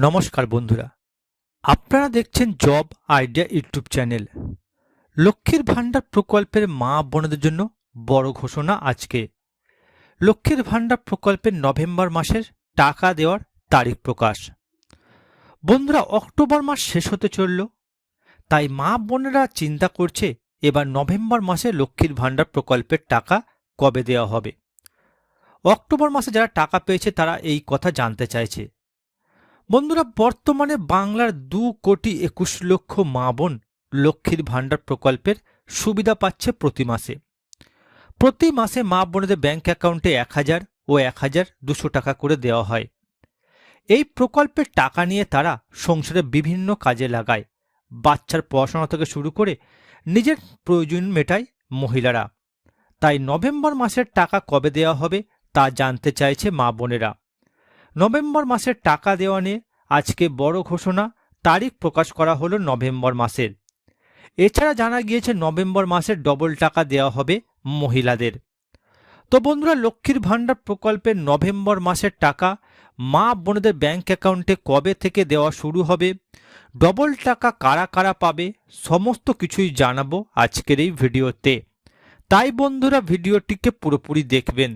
নমস্কার বন্ধুরা। আপনারা দেখছেন জব আইডিয়া ইউটিউব চ্যানেল। লক্ষ্মীর ভাণ্ডার প্রকল্পের মা বোনদের জন্য বড় ঘোষণা আজকে। লক্ষ্মীর ভাণ্ডার প্রকল্পের নভেম্বর মাসের টাকা দেওয়ার তারিখ প্রকাশ। বন্ধুরা, অক্টোবর মাস শেষ হতে চলল। তাই মা বোনেরা চিন্তা করছে এবার নভেম্বর মাসে লক্ষ্মীর ভাণ্ডার প্রকল্পের টাকা কবে দেওয়া হবে। অক্টোবর মাসে যারা টাকা পেয়েছে তারা এই কথা জানতে চাইছে। বন্ধুরা, বর্তমানে বাংলার দু কোটি একুশ লক্ষ মা বোন লক্ষ্মীর ভাণ্ডার প্রকল্পের সুবিধা পাচ্ছে প্রতি মাসে। প্রতি মাসে মা বোনেদের ব্যাঙ্ক অ্যাকাউন্টে এক হাজার ও এক হাজার দুশো টাকা করে দেওয়া হয়। এই প্রকল্পের টাকা নিয়ে তারা সংসারে বিভিন্ন কাজে লাগায়। বাচ্চার পড়াশোনা থেকে শুরু করে নিজের প্রয়োজন মেটায় মহিলারা। তাই নভেম্বর মাসের টাকা কবে দেওয়া হবে তা জানতে চাইছে মা বোনেরা। নভেম্বর মাসের টাকা দেওয়া নিয়ে আজকে বড় ঘোষণা, তারিখ প্রকাশ করা হলো নভেম্বর মাসের। এছাড়া জানা গিয়েছে নভেম্বর মাসের ডবল টাকা দেওয়া হবে মহিলাদের। তো বন্ধুরা, লক্ষ্মীর ভাণ্ডার প্রকল্পের নভেম্বর মাসের টাকা মা বোনদের ব্যাংক অ্যাকাউন্টে কবে থেকে দেওয়া শুরু হবে, ডবল টাকা কারা কারা পাবে, সমস্ত কিছুই জানাব আজকের এই ভিডিওতে। তাই বন্ধুরা, ভিডিওটিকে পুরোপুরি দেখবেন।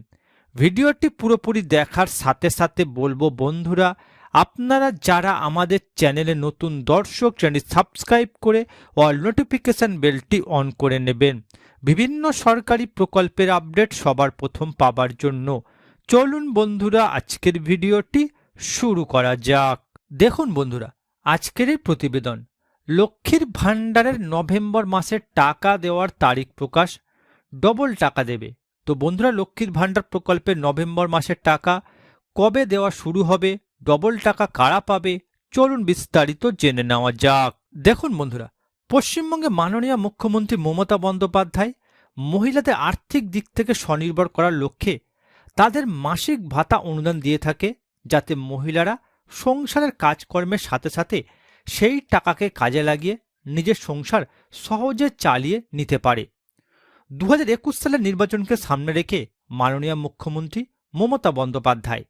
ভিডিওটি পুরোপুরি দেখার সাথে সাথে বলব বন্ধুরা আপনারা যারা আমাদের চ্যানেলে নতুন দর্শক চ্যানেল সাবস্ক্রাইব করে অল নোটিফিকেশান বেলটি অন করে নেবেন। বিভিন্ন সরকারি প্রকল্পের আপডেট সবার প্রথম পাবার জন্য। চলুন বন্ধুরা, আজকের ভিডিওটি শুরু করা যাক। দেখুন বন্ধুরা, আজকের এই প্রতিবেদন। লক্ষ্মীর ভাণ্ডারের নভেম্বর মাসের টাকা দেওয়ার তারিখ প্রকাশ। ডবল টাকা দেবে। তো বন্ধুরা, লক্ষ্মীর ভাণ্ডার প্রকল্পের নভেম্বর মাসের টাকা কবে দেওয়া শুরু হবে? ডবল টাকা কারা পাবে? চলুন বিস্তারিত জেনে নেওয়া যাক। দেখুন বন্ধুরা, পশ্চিমবঙ্গে মাননীয় মুখ্যমন্ত্রী মমতা বন্দ্যোপাধ্যায় মহিলাদের আর্থিক দিক থেকে স্বনির্ভর করার লক্ষ্যে তাদের মাসিক ভাতা অনুদান দিয়ে থাকে, যাতে মহিলারা সংসারের কাজকর্মের সাথে সাথে সেই টাকাকে কাজে লাগিয়ে নিজের সংসার সহজে চালিয়ে নিতে পারে। দু হাজার একুশ সালের নির্বাচনকে সামনে রেখে মাননীয় মুখ্যমন্ত্রী মমতা বন্দ্যোপাধ্যায়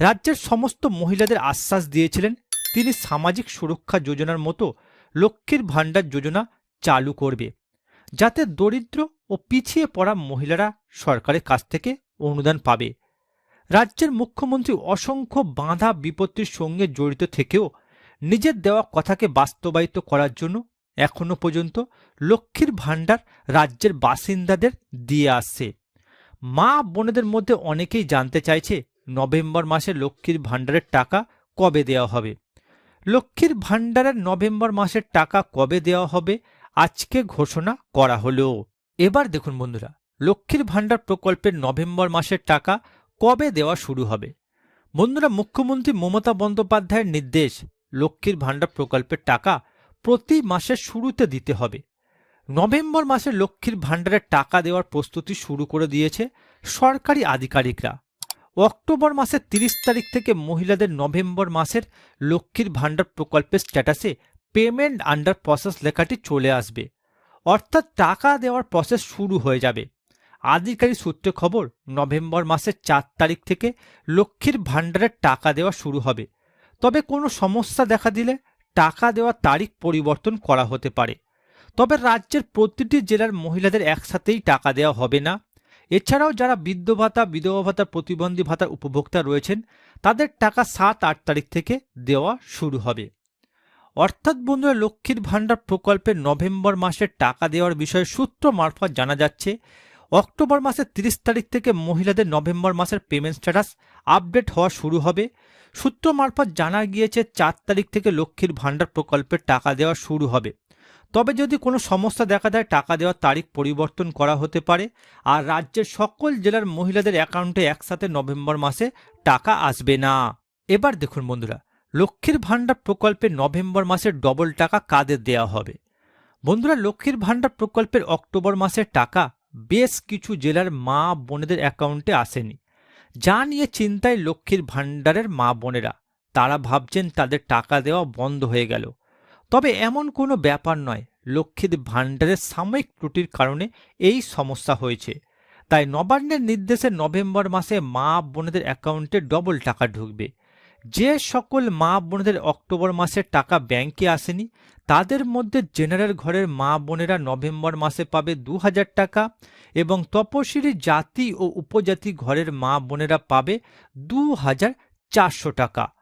রাজ্যের সমস্ত মহিলাদের আশ্বাস দিয়েছিলেন, তিনি সামাজিক সুরক্ষা যোজনার মতো লক্ষ্মীর ভাণ্ডার যোজনা চালু করবে, যাতে দরিদ্র ও পিছিয়ে পড়া মহিলারা সরকারের কাছ থেকে অনুদান পাবে। রাজ্যের মুখ্যমন্ত্রী অসংখ্য বাঁধা বিপত্তির সঙ্গে জড়িত থেকেও নিজের দেওয়া কথাকে বাস্তবায়িত করার জন্য এখনও পর্যন্ত লক্ষ্মীর ভাণ্ডার রাজ্যের বাসিন্দাদের দিয়ে আসছে। মা বোনেদের মধ্যে অনেকেই জানতে চাইছে নভেম্বর মাসে লক্ষ্মীর ভাণ্ডারের টাকা কবে দেওয়া হবে? লক্ষ্মীর ভাণ্ডারের নভেম্বর মাসের টাকা কবে দেওয়া হবে? আজকে ঘোষণা করা হলো। এবার দেখুন বন্ধুরা, লক্ষ্মীর ভাণ্ডার প্রকল্পের নভেম্বর মাসের টাকা কবে দেওয়া শুরু হবে? বন্ধুরা, মুখ্যমন্ত্রী মমতা বন্দ্যোপাধ্যায়ের নির্দেশ, লক্ষ্মীর ভাণ্ডার প্রকল্পের টাকা প্রতি মাসের শুরুতে দিতে হবে। নভেম্বর মাসে লক্ষ্মীর ভাণ্ডারের টাকা দেওয়ার প্রস্তুতি শুরু করে দিয়েছে সরকারি আধিকারিকরা। অক্টোবর মাসের তিরিশ তারিখ থেকে মহিলাদের নভেম্বর মাসের লক্ষ্মীর ভাণ্ডার প্রকল্পের স্ট্যাটাসে পেমেন্ট আন্ডার প্রসেস লেখাটি চলে আসবে। অর্থাৎ টাকা দেওয়ার প্রসেস শুরু হয়ে যাবে। আধিকারিক সূত্রে খবর, নভেম্বর মাসের চার তারিখ থেকে লক্ষ্মীর ভাণ্ডারের টাকা দেওয়া শুরু হবে। তবে কোনো সমস্যা দেখা দিলে টাকা দেওয়ার তারিখ পরিবর্তন করা হতে পারে। তবে রাজ্যের প্রতিটি জেলার মহিলাদের একসাথেই টাকা দেওয়া হবে না। এছাড়াও যারা বৃদ্ধ ভাতা, বিধবা ভাতা প্রতিবন্ধী ভাতার উপভোক্তা রয়েছেন, তাদের টাকা সাত, আট তারিখ থেকে দেওয়া শুরু হবে। অর্থাৎ বন্ধুরা, লক্ষ্মীর ভাণ্ডার প্রকল্পের নভেম্বর মাসের টাকা দেওয়ার বিষয়ে সূত্র মারফত জানা যাচ্ছে, অক্টোবর মাসের তিরিশ তারিখ থেকে মহিলাদের নভেম্বর মাসের পেমেন্ট স্ট্যাটাস আপডেট হওয়া শুরু হবে। সূত্র মারফত জানা গিয়েছে, চার তারিখ থেকে লক্ষ্মীর ভাণ্ডার প্রকল্পের টাকা দেওয়া শুরু হবে। তবে যদি কোনো সমস্যা দেখা দেয়, টাকা দেওয়ার তারিখ পরিবর্তন করা হতে পারে। আর রাজ্যের সকল জেলার মহিলাদের অ্যাকাউন্টে একসাথে নভেম্বর মাসে টাকা আসবে না। এবার দেখুন বন্ধুরা, লক্ষ্মীর ভাণ্ডার প্রকল্পে নভেম্বর মাসের ডবল টাকা কাদের দেওয়া হবে। বন্ধুরা, লক্ষ্মীর ভাণ্ডার প্রকল্পের অক্টোবর মাসের টাকা বেশ কিছু জেলার মা বোনেদের অ্যাকাউন্টে আসেনি। যা নিয়ে চিন্তায় লক্ষ্মীর ভাণ্ডারের মা বোনেরা, তারা ভাবছেন তাদের টাকা দেওয়া বন্ধ হয়ে গেল। তবে এমন কোনো ব্যাপার নয়, লক্ষ্মীর ভাণ্ডারের সাময়িক ত্রুটির কারণে এই সমস্যা হয়েছে। তাই নবান্নের নির্দেশে নভেম্বর মাসে মা বোনেদের অ্যাকাউন্টে ডবল টাকা ঢুকবে। যে সকল মা বোনদের অক্টোবর মাসে টাকা ব্যাংকে আসেনি, তাদের মধ্যে জেনারেল ঘরের মা বোনেরা নভেম্বর মাসে পাবে দু হাজার টাকা এবং তপশিলি জাতি ও উপজাতি ঘরের মা বোনেরা পাবে দু হাজার চারশো টাকা।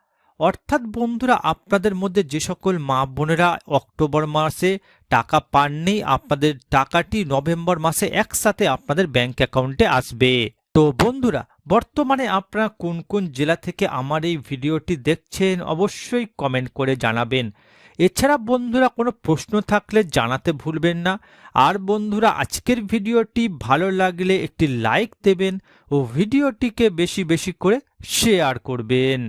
অর্থাৎ বন্ধুরা, আপনাদের মধ্যে যে সকল মা বোনেরা অক্টোবর মাসে টাকা পাননি, আপনাদের টাকাটি নভেম্বর মাসে একসাথে আপনাদের ব্যাংক অ্যাকাউন্টে আসবে। তো বন্ধুরা, বর্তমানে আপনারা কোন কোন জেলা থেকে আমার এই ভিডিওটি দেখছেন অবশ্যই কমেন্ট করে জানাবেন। এছাড়া বন্ধুরা, কোনো প্রশ্ন থাকলে জানাতে ভুলবেন না। আর বন্ধুরা, আজকের ভিডিওটি ভালো লাগলে একটি লাইক দেবেন ও ভিডিওটিকে বেশি বেশি করে শেয়ার করবেন।